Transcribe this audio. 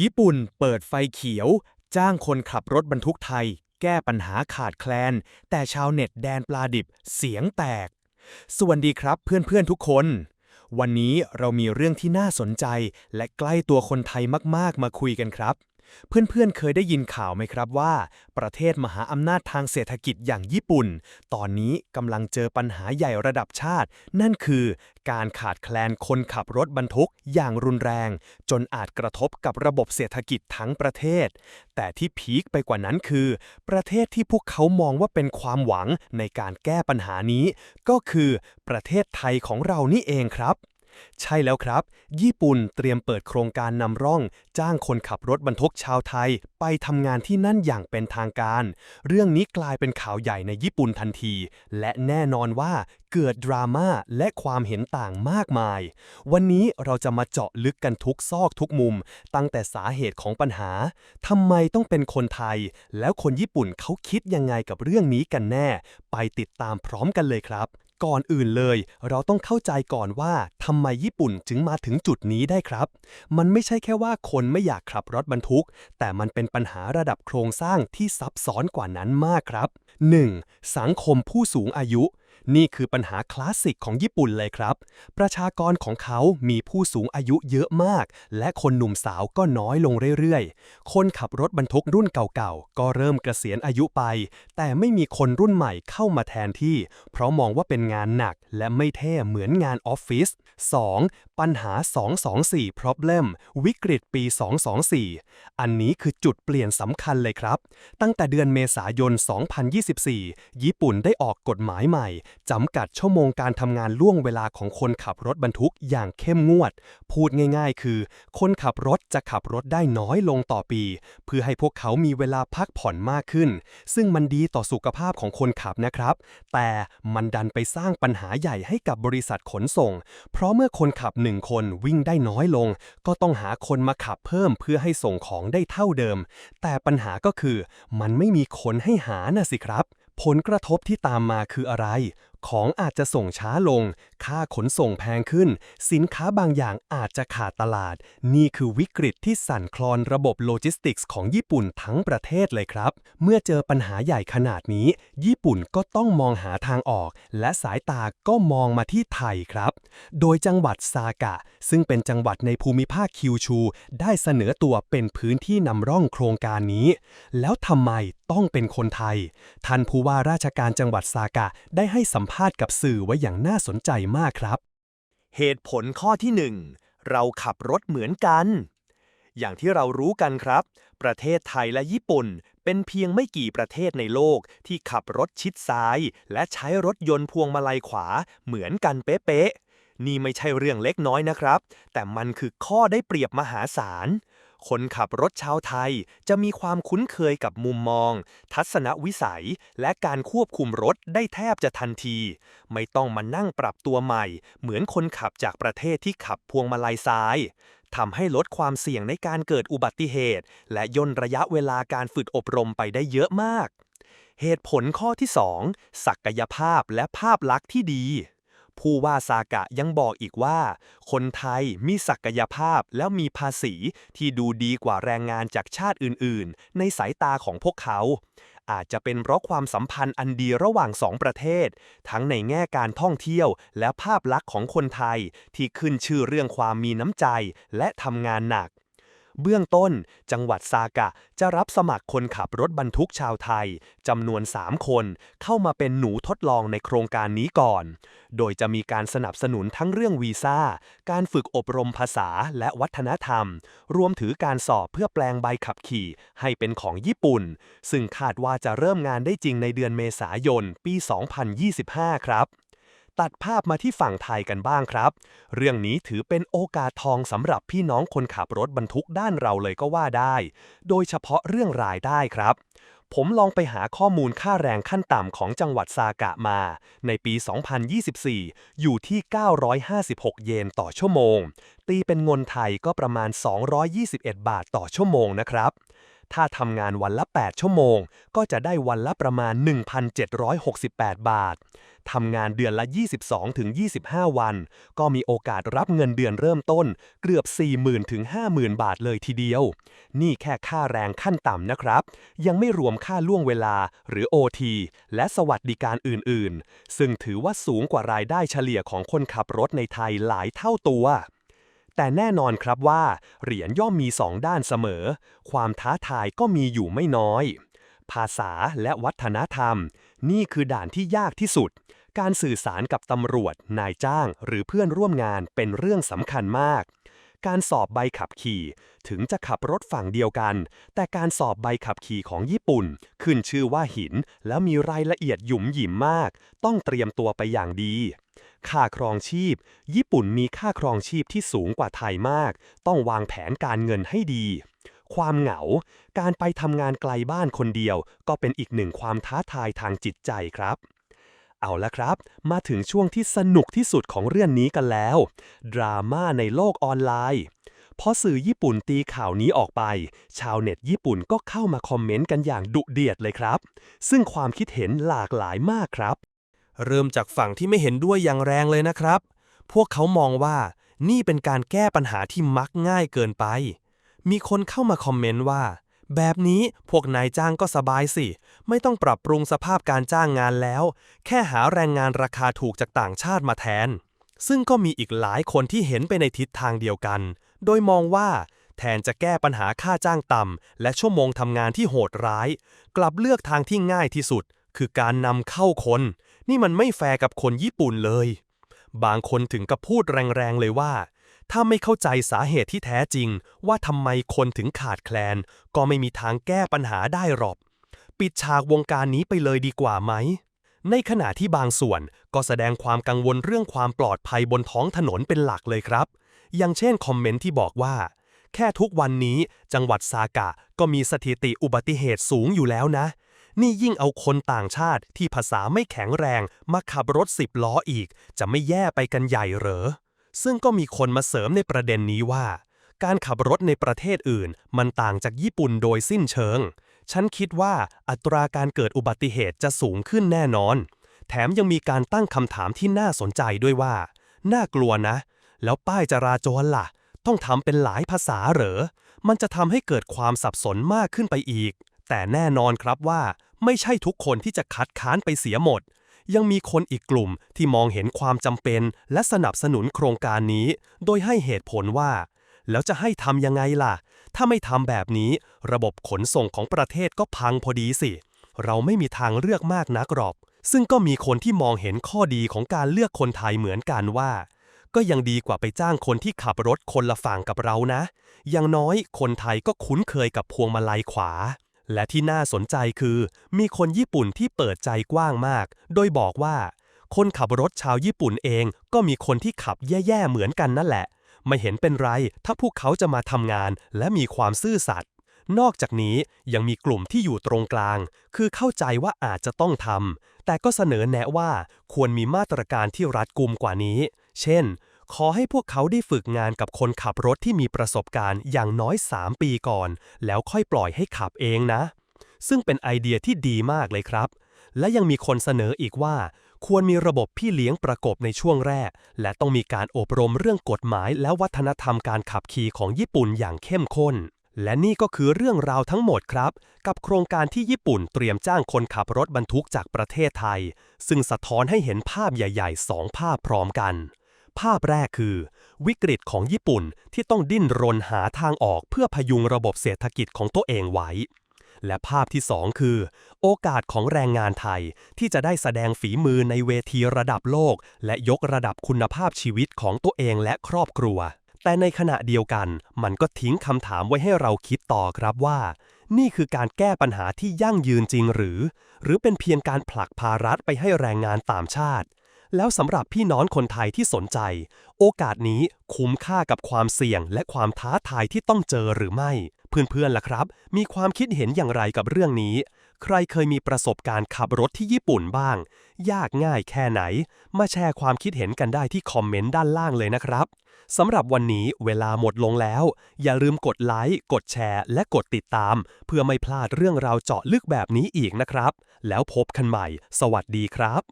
ญี่ปุ่นเปิดไฟเขียว จ้างคนขับรถบรรทุกไทย แก้ปัญหาขาดแคลน แต่ชาวเน็ตแดนปลาดิบเสียงแตก สวัสดีครับเพื่อนๆทุกคน วันนี้เรามีเรื่องที่น่าสนใจ และใกล้ตัวคนไทยมากๆมาคุยกันครับ เพื่อนๆเคยได้ยินข่าวไหมครับว่า ประเทศมหาอำนาจทางเศรษฐกิจอย่างญี่ปุ่น ตอนนี้กำลังเจอปัญหาใหญ่ระดับชาติ นั่นคือการขาดแคลนคนขับรถบรรทุกอย่างรุนแรง จนอาจกระทบกับระบบเศรษฐกิจทั้งประเทศ แต่ที่พีคไปกว่านั้นคือ ประเทศที่พวกเขามองว่าเป็นความหวังในการแก้ปัญหานี้ ก็คือประเทศไทยของเรานี่เองครับ ใช่แล้วครับ ญี่ปุ่นเตรียมเปิดโครงการนำร่อง จ้างคนขับรถบรรทุกชาวไทย ไปทำงานที่นั่นอย่างเป็นทางการ เรื่องนี้กลายเป็นข่าวใหญ่ในญี่ปุ่นทันที และแน่นอนว่าเกิดดราม่าและความเห็นต่างมากมาย วันนี้เราจะมาเจาะลึกกันทุกซอกทุกมุม ตั้งแต่สาเหตุของปัญหาทำไมต้องเป็นคนไทย แล้วคนญี่ปุ่นเขาคิดยังไงกับเรื่องนี้กันแน่ ไปติดตามพร้อมกันเลยครับ ก่อนอื่นเลย เราต้องเข้าใจก่อนว่าทำไมญี่ปุ่นจึงมาถึงจุดนี้ได้ครับ มันไม่ใช่แค่ว่าคนไม่อยากขับรถบรรทุก แต่มันเป็นปัญหาระดับโครงสร้างที่ซับซ้อนกว่านั้นมากครับ 1. สังคมผู้สูงอายุ นี่คือปัญหาคลาสสิกของญี่ปุ่นเลยครับ ประชากรของเขามีผู้สูงอายุเยอะมาก และคนหนุ่มสาวก็น้อยลงเรื่อยๆ คนขับรถบรรทุกรุ่นเก่าๆ ก็เริ่มเกษียณอายุไป แต่ไม่มีคนรุ่นใหม่เข้ามาแทนที่ เพราะมองว่าเป็นงานหนักและไม่เท่เหมือนงานออฟฟิศ 2. ปัญหา 224 problem วิกฤตปี 224 อันนี้คือจุดเปลี่ยนสำคัญเลยครับ ตั้งแต่เดือนเมษายน 2024 ญี่ปุ่นได้ออกกฎหมายใหม่จำกัดชั่วโมงการทำงานล่วงเวลาของคนขับรถบรรทุกอย่างเข้มงวด พูดง่ายๆ คือ คนขับรถจะขับรถได้น้อยลงต่อปี เพื่อให้พวกเขามีเวลาพักผ่อนมากขึ้น ซึ่งมันดีต่อสุขภาพของคนขับนะครับ แต่มันดันไปสร้างปัญหาใหญ่ให้กับบริษัทขนส่ง เพราะเมื่อคนขับหนึ่งคนวิ่งได้น้อยลง ก็ต้องหาคนมาขับเพิ่มเพื่อให้ส่งของได้เท่าเดิม แต่ปัญหาก็คือ มันไม่มีคนให้หาน่ะสิครับ ผลกระทบที่ตามมาคืออะไรของอาจจะส่งช้าลง ค่าขนส่งแพงขึ้น สินค้าบางอย่างอาจจะขาดตลาด นี่คือวิกฤตที่สั่นคลอนระบบโลจิสติกส์ของญี่ปุ่นทั้งประเทศเลยครับ เมื่อเจอปัญหาใหญ่ขนาดนี้ ญี่ปุ่นก็ต้องมองหาทางออก และสายตาก็มองมาที่ไทยครับ โดยจังหวัดซากะ ซึ่งเป็นจังหวัดในภูมิภาคคิวชู ได้เสนอตัวเป็นพื้นที่นำร่องโครงการนี้ แล้วทำไมต้องเป็นคนไทย ท่านผู้ว่าราชการจังหวัดซากะได้ให้สัมภาษณ์กับสื่อไว้อย่างน่าสนใจมากครับ เหตุผลข้อที่หนึ่งเราขับรถเหมือนกัน อย่างที่เรารู้กันครับ ประเทศไทยและญี่ปุ่น เป็นเพียงไม่กี่ประเทศในโลกที่ขับรถชิดซ้าย และใช้รถยนต์พวงมาลัยขวาเหมือนกันเป๊ะๆนี่ไม่ใช่เรื่องเล็กน้อยนะครับ แต่มันคือข้อได้เปรียบมหาศาล คนขับรถชาวไทยจะมีความคุ้นเคยกับมุมมอง ทัศนวิสัย และการควบคุมรถได้แทบจะทันที ไม่ต้องมานั่งปรับตัวใหม่ เหมือนคนขับจากประเทศที่ขับพวงมาลัยซ้ายทำให้ลดความเสี่ยงในการเกิดอุบัติเหตุ และย่นระยะเวลาการฝึกอบรมไปได้เยอะมาก เหตุผลข้อที่ 2 ศักยภาพและภาพลักษณ์ที่ดี ผู้ว่าซากะยังบอกอีกว่า คนไทยมีศักยภาพแล้วมีภาษีที่ดูดีกว่าแรงงานจากชาติอื่น ๆ ในสายตาของพวกเขา อาจจะเป็นเพราะความสัมพันธ์อันดีระหว่างสองประเทศ ทั้งในแง่การท่องเที่ยวและภาพลักษณ์ของคนไทยที่ขึ้นชื่อเรื่องความมีน้ำใจและทำงานหนัก เบื้องต้น จังหวัดซากะจะรับสมัครคนขับรถบรรทุกชาวไทยจำนวน 3 คน เข้ามาเป็นหนูทดลองในโครงการนี้ก่อน โดยจะมีการสนับสนุนทั้งเรื่องวีซ่า การฝึกอบรมภาษาและวัฒนธรรม รวมถือการสอบเพื่อแปลงใบขับขี่ให้เป็นของญี่ปุ่น ซึ่งคาดว่าจะเริ่มงานได้จริงในเดือนเมษายนปี 2025 ครับ ตัดภาพมาที่ฝั่งไทยกันบ้างครับ เรื่องนี้ถือเป็นโอกาสทองสำหรับพี่น้องคนขับรถบรรทุกด้านเราเลยก็ว่าได้ โดยเฉพาะเรื่องรายได้ครับ ผมลองไปหาข้อมูลค่าแรงขั้นต่ำของจังหวัดซากะมา ในปี 2024 อยู่ที่ 956 เยนต่อชั่วโมง ตีเป็นเงินไทยก็ประมาณ 221 บาทต่อชั่วโมงนะครับ ถ้าทำงานวันละ 8 ชั่วโมง ก็จะได้วันละประมาณ 1,768 บาท ทำงานเดือนละ 22-25 วัน ก็มีโอกาสรับเงินเดือนเริ่มต้น เกือบ 40,000 ถึง 50,000 บาทเลยทีเดียว นี่แค่ค่าแรงขั้นต่ำนะครับ ยังไม่รวมค่าล่วงเวลาหรือ OT และสวัสดิการอื่น ๆ ซึ่งถือว่าสูงกว่ารายได้เฉลี่ยของคนขับรถในไทยหลายเท่าตัว แต่แน่นอนครับว่า เหรียญย่อมมีสองด้านเสมอ ความท้าทายก็มีอยู่ไม่น้อย ภาษาและวัฒนธรรม นี่คือด่านที่ยากที่สุด การสื่อสารกับตำรวจ นายจ้าง หรือเพื่อนร่วมงานเป็นเรื่องสำคัญมาก การสอบใบขับขี่ ถึงจะขับรถฝั่งเดียวกัน แต่การสอบใบขับขี่ของญี่ปุ่น ขึ้นชื่อว่าหิน แล้วมีรายละเอียดหยุ่มหยิมมาก ต้องเตรียมตัวไปอย่างดี ค่าครองชีพ ญี่ปุ่นมีค่าครองชีพที่สูงกว่าไทยมาก ต้องวางแผนการเงินให้ดี ความเหงา การไปทำงานไกลบ้านคนเดียว ก็เป็นอีกหนึ่งความท้าทายทางจิตใจครับ เอาละครับ มาถึงช่วงที่สนุกที่สุดของเรื่องนี้กันแล้ว ดราม่าในโลกออนไลน์พอสื่อญี่ปุ่นตีข่าวนี้ออกไป ชาวเน็ตญี่ปุ่นก็เข้ามาคอมเมนต์กันอย่างดุเดือดเลยครับ ซึ่งความคิดเห็นหลากหลายมากครับ เริ่มจากฝั่งที่ไม่เห็นด้วยอย่างแรงเลยนะครับ พวกเขามองว่านี่เป็นการแก้ปัญหาที่มักง่ายเกินไป มีคนเข้ามาคอมเมนต์ว่า แบบนี้พวกนายจ้างก็สบายสิ ไม่ต้องปรับปรุงสภาพการจ้างงานแล้ว แค่หาแรงงานราคาถูกจากต่างชาติมาแทน ซึ่งก็มีอีกหลายคนที่เห็นไปในทิศทางเดียวกัน โดยมองว่า แทนจะแก้ปัญหาค่าจ้างต่ำและชั่วโมงทำงานที่โหดร้าย กลับเลือกทางที่ง่ายที่สุด คือการนำเข้าคน นี่มันไม่แฟร์กับคนญี่ปุ่นเลย บางคนถึงกับพูดแรงๆเลยว่า ถ้าไม่เข้าใจสาเหตุที่แท้จริง ว่าทำไมคนถึงขาดแคลน ก็ไม่มีทางแก้ปัญหาได้หรอก ปิดฉากวงการนี้ไปเลยดีกว่าไหม ในขณะที่บางส่วนก็แสดงความกังวลเรื่องความปลอดภัยบนท้องถนนเป็นหลักเลยครับ อย่างเช่นคอมเมนต์ที่บอกว่า แค่ทุกวันนี้จังหวัดซากะก็มีสถิติอุบัติเหตุสูงอยู่แล้วนะ นี่ยิ่งเอาคนต่างชาติที่ภาษาไม่แข็งแรงมาขับรถสิบล้ออีก จะไม่แย่ไปกันใหญ่เหรอ ซึ่งก็มีคนมาเสริมในประเด็นนี้ว่า การขับรถในประเทศอื่น มันต่างจากญี่ปุ่นโดยสิ้นเชิง ฉันคิดว่าอัตราการเกิดอุบัติเหตุจะสูงขึ้นแน่นอน แถมยังมีการตั้งคำถามที่น่าสนใจด้วยว่า น่ากลัวนะ แล้วป้ายจราจรล่ะ ต้องทำเป็นหลายภาษาเหรอ มันจะทำให้เกิดความสับสนมากขึ้นไปอีก แต่แน่นอนครับว่า ไม่ใช่ทุกคนที่จะคัดค้านไปเสียหมด ยังมีคนอีกกลุ่มที่มองเห็นความจำเป็น และสนับสนุนโครงการนี้ โดยให้เหตุผลว่า แล้วจะให้ทำยังไงล่ะ ถ้าไม่ทำแบบนี้ ระบบขนส่งของประเทศก็พังพอดีสิ เราไม่มีทางเลือกมากนักหรอก ซึ่งก็มีคนที่มองเห็นข้อดีของการเลือกคนไทยเหมือนกันว่า ก็ยังดีกว่าไปจ้างคนที่ขับรถคนละฝั่งกับเรานะ อย่างน้อยคนไทยก็คุ้นเคยกับพวงมาลัยขวา และที่น่าสนใจคือ มีคนญี่ปุ่นที่เปิดใจกว้างมาก โดยบอกว่า คนขับรถชาวญี่ปุ่นเองก็มีคนที่ขับแย่ๆเหมือนกันนั่นแหละ ไม่เห็นเป็นไร ถ้าพวกเขาจะมาทำงานและมีความซื่อสัตย์นอกจากนี้ยังมีกลุ่มที่อยู่ตรงกลาง คือเข้าใจว่าอาจจะต้องทำแต่ก็เสนอแนะว่าควรมีมาตรการที่รัดกุมกว่านี้ เช่น ขอให้พวกเขาได้ฝึกงานกับคนขับรถที่มีประสบการณ์อย่างน้อย 3 ปีก่อน แล้วค่อยปล่อยให้ขับเองนะ ซึ่งเป็นไอเดียที่ดีมากเลยครับ และยังมีคนเสนออีกว่า ควรมีระบบพี่เลี้ยงประกบในช่วงแรก และต้องมีการอบรมเรื่องกฎหมาย และวัฒนธรรมการขับขี่ของญี่ปุ่นอย่างเข้มข้นและนี่ก็คือเรื่องราวทั้งหมดครับ กับโครงการที่ญี่ปุ่นเตรียมจ้างคนขับรถบรรทุกจากประเทศไทย ซึ่งสะท้อนให้เห็นภาพใหญ่ๆสองภาพพร้อมกัน ภาพแรกคือ วิกฤตของญี่ปุ่นที่ต้องดิ้นรนหาทางออกเพื่อพยุงระบบเศรษฐกิจของตัวเองไว้ และภาพที่สองคือ โอกาสของแรงงานไทยที่จะได้แสดงฝีมือในเวทีระดับโลก และยกระดับคุณภาพชีวิตของตัวเองและครอบครัว แต่ในขณะเดียวกัน มันก็ทิ้งคำถามไว้ให้เราคิดต่อครับว่า นี่คือการแก้ปัญหาที่ยั่งยืนจริงหรือ หรือเป็นเพียงการผลักภาระไปให้แรงงานต่างชาติ แล้วสำหรับพี่น้องคนไทยที่สนใจ โอกาสนี้คุ้มค่ากับความเสี่ยงและความท้าทายที่ต้องเจอหรือไม่ เพื่อนๆล่ะครับ มีความคิดเห็นอย่างไรกับเรื่องนี้ ใครเคยมีประสบการณ์ขับรถที่ญี่ปุ่นบ้าง ยากง่ายแค่ไหน มาแชร์ความคิดเห็นกันได้ที่คอมเมนต์ด้านล่างเลยนะครับสำหรับวันนี้เวลาหมดลงแล้ว อย่าลืมกดไลค์กดแชร์ และกดติดตาม เพื่อไม่พลาดเรื่องราวเจาะลึกแบบนี้อีกนะครับ แล้วพบกันใหม่ สวัสดีครับ